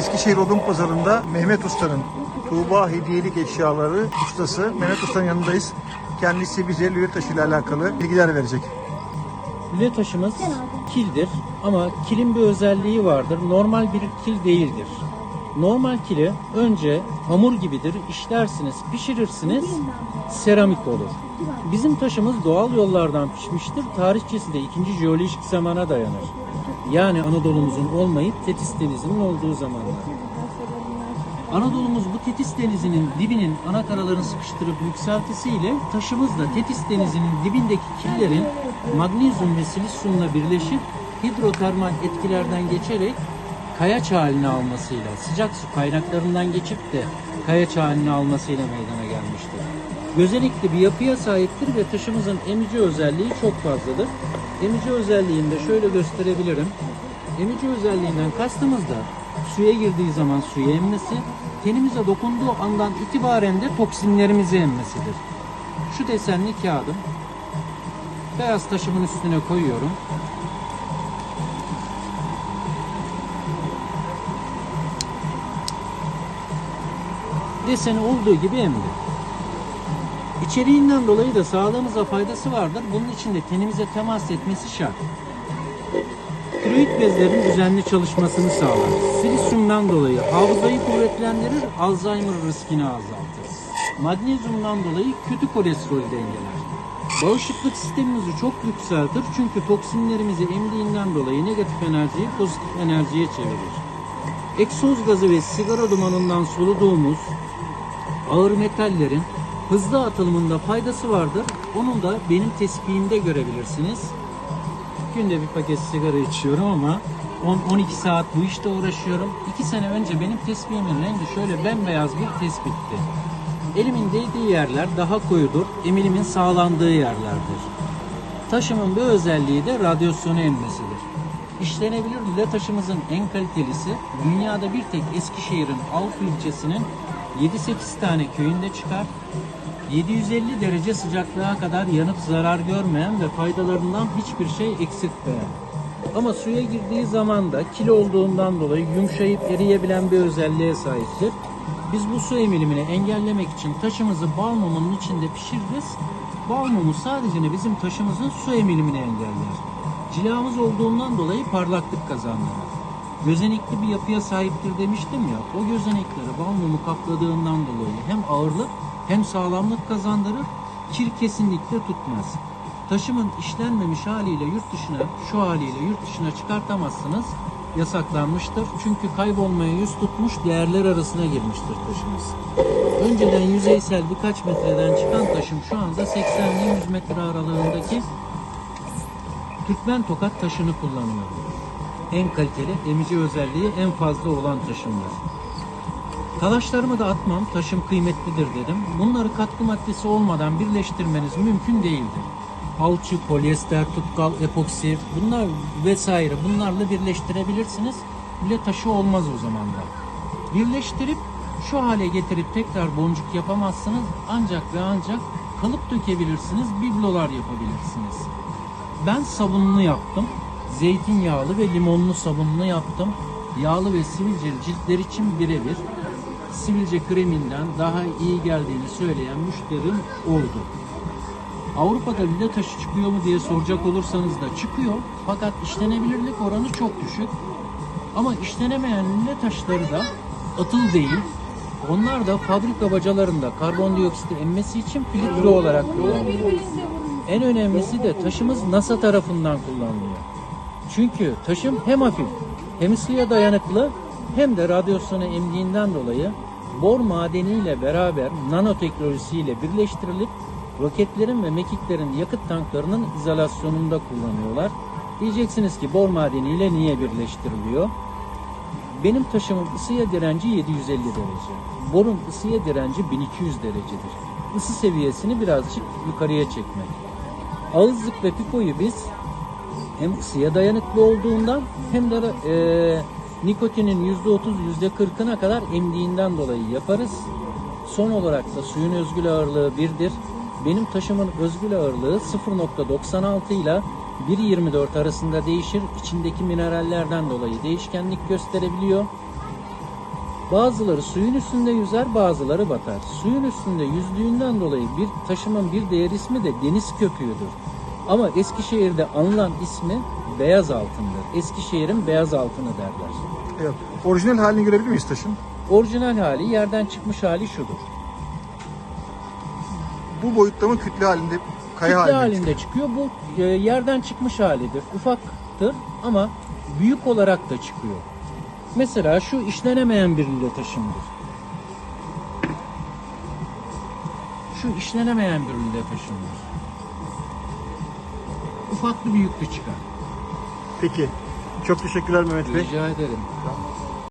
Eskişehir Odun Pazarı'nda Mehmet Usta'nın Tuğba Hediyelik Eşyaları ustası Mehmet Usta'nın yanındayız. Kendisi bize lüle taşı alakalı bilgiler verecek. Lüle taşımız kildir ama kilin bir özelliği vardır. Normal bir kil değildir. Normal kili önce hamur gibidir. işlersiniz, pişirirsiniz, seramik olur. Bizim taşımız doğal yollardan pişmiştir. Tarihçesi de 2. jeolojik zamana dayanır. Yani Anadolu'muzun olmayıp Tetis Denizi'nin olduğu zamanlar. Anadolu'muz bu Tetis Denizi'nin dibinin ana karalarını sıkıştırıp yükseltisiyle taşımız da Tetis Denizi'nin dibindeki killerin magnezyum ve silisyumla birleşip hidrotermal etkilerden geçerek kayaç halini almasıyla, sıcak su kaynaklarından geçip de kayaç halini almasıyla meydana gelmiştir. Gözenekli bir yapıya sahiptir ve taşımızın emici özelliği çok fazladır. Emici özelliğini de şöyle gösterebilirim. Emici özelliğinden kastımız da suya girdiği zaman suyu emmesi, tenimize dokunduğu andan itibaren de toksinlerimizi emmesidir. Şu desenli kağıdım beyaz taşımın üstüne koyuyorum. Deseni olduğu gibi emdi. İçeriğinden dolayı da sağlığımıza faydası vardır. Bunun için de tenimize temas etmesi şart. Tiroid bezlerin düzenli çalışmasını sağlar. Silisyumdan dolayı hafızayı kuvvetlendirir, Alzheimer riskini azaltır. Magnezyumdan dolayı kötü kolesterol dengeler. Bağışıklık sistemimizi çok yükseltir çünkü toksinlerimizi emdiğinden dolayı negatif enerjiyi pozitif enerjiye çevirir. Egzoz gazı ve sigara dumanından soluduğumuz ağır metallerin hızlı atılımında faydası vardır. Onun da benim tespihimde görebilirsiniz. Günde bir paket sigara içiyorum ama 10-12 saat bu işte uğraşıyorum. 2 sene önce benim tespihimin rengi şöyle bembeyaz bir tespitti. Elimin değdiği yerler daha koyudur, emilimin sağlandığı yerlerdir. Taşımın bir özelliği de radyasyonu emmesidir. İşlenebilir lüle taşımızın en kalitelisi dünyada bir tek Eskişehir'in Avrupa ilçesinin 7-8 tane köyünde çıkar. 750 derece sıcaklığa kadar yanıp zarar görmeyen ve faydalarından hiçbir şey eksiltmeyen. Ama suya girdiği zaman da kil olduğundan dolayı yumuşayıp eriyebilen bir özelliğe sahiptir. Biz bu su emilimini engellemek için taşımızı bal mumunun içinde pişiririz. Bal mumu sadece bizim taşımızın su emilimini engeller. Cilamız olduğundan dolayı parlaklık kazandırır. Gözenekli bir yapıya sahiptir demiştim ya. O gözenekleri bal mumu kapladığından dolayı hem ağırlık hem sağlamlık kazandırır. Kir kesinlikle tutmaz. Taşımın işlenmemiş haliyle yurt dışına, şu haliyle yurt dışına çıkartamazsınız. Yasaklanmıştır. Çünkü kaybolmaya yüz tutmuş değerler arasına girmiştir taşımız. Önceden yüzeysel birkaç metreden çıkan taşım şu anda 80 ile 100 metre aralığındaki Türkmen tokat taşını kullanıyorum. En kaliteli, emici özelliği en fazla olan taşımlar. Talaşlarımı da atmam, taşım kıymetlidir dedim. Bunları katkı maddesi olmadan birleştirmeniz mümkün değildir. Alçı, polyester, tutkal, epoksi bunlar vesaire bunlarla birleştirebilirsiniz. Bile taşı olmaz o zaman da. Birleştirip şu hale getirip tekrar boncuk yapamazsınız. Ancak ve ancak kalıp dökebilirsiniz, biblolar yapabilirsiniz. Ben sabunlu yaptım. Zeytinyağlı ve limonlu sabunlu yaptım. Yağlı ve sivilceli ciltler için birebir. Sivilce kreminden daha iyi geldiğini söyleyen müşterim oldu. Avrupa'da lüle taşı çıkıyor mu diye soracak olursanız da çıkıyor. Fakat işlenebilirlik oranı çok düşük. Ama işlenemeyen lüle taşları da atıl değil. Onlar da fabrika bacalarında karbondioksiti emmesi için filtre olarak kullanılıyor. En önemlisi de taşımız NASA tarafından kullanılıyor. Çünkü taşım hem hafif hem ısıya dayanıklı hem de radyasyonu emdiğinden dolayı bor madeniyle beraber nanoteknolojisiyle birleştirilip roketlerin ve mekiklerin yakıt tanklarının izolasyonunda kullanıyorlar. Diyeceksiniz ki bor madeniyle niye birleştiriliyor? Benim taşımın ısıya direnci 750 derece. Borun ısıya direnci 1200 derecedir. Isı seviyesini birazcık yukarıya çekmek. Ağızlık ve pipoyu biz hem ısıya dayanıklı olduğundan hem de e, nikotinin %30 %40'ına kadar emdiğinden dolayı yaparız. Son olarak da suyun özgül ağırlığı 1'dir. Benim taşımın özgül ağırlığı 0.96 ile 1.24 arasında değişir. İçindeki minerallerden dolayı değişkenlik gösterebiliyor. Bazıları suyun üstünde yüzer, bazıları batar. Suyun üstünde yüzdüğünden dolayı bir taşımın bir diğer ismi de deniz köpüğüdür. Ama Eskişehir'de anılan ismi beyaz altındır. Eskişehir'in beyaz altını derler. Evet. Orijinal halini görebilir miyiz taşın? Orijinal hali, yerden çıkmış hali şudur. Bu boyutta mı kütle halinde, kaya Kütle halinde? halinde çıkıyor. Bu e, yerden çıkmış halidir. Ufaktır ama büyük olarak da çıkıyor. Mesela şu işlenemeyen bir lüle taşımdır. Şu işlenemeyen bir lüle taşımdır. Ufaklı büyüklü çıkar. Peki. Çok teşekkürler Mehmet Bey. Rica ederim.